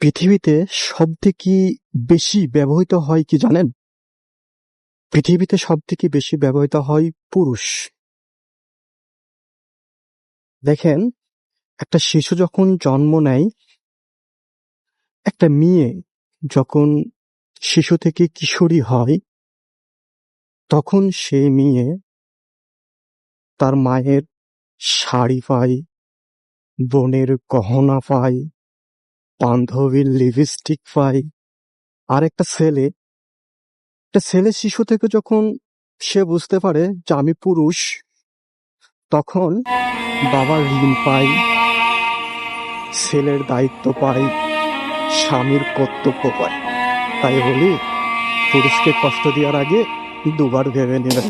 পৃথিবীতে সবথেকে বেশি ব্যবহৃত হয় কি জানেন? পৃথিবীতে সবথেকে বেশি ব্যবহৃত হয় পুরুষ। দেখেন, একটা শিশু যখন জন্ম নেয়, একটা মেয়ে যখন শিশু থেকে কিশোরী হয়, তখন সে মেয়ে তার মায়ের শাড়ি পায়, বোনের গহনা পায়, বান্ধবীর লিপস্টিক পাই আর একটা ছেলে, একটা ছেলে শিশু থেকে যখন সে বুঝতে পারে যে আমি পুরুষ, তখন বাবার ঋণ পাই ছেলের দায়িত্ব পাই স্বামীর কর্তব্য পায়। তাই বলি পুরুষকে কষ্ট দেওয়ার আগে দুবার ভেবে নেবেন।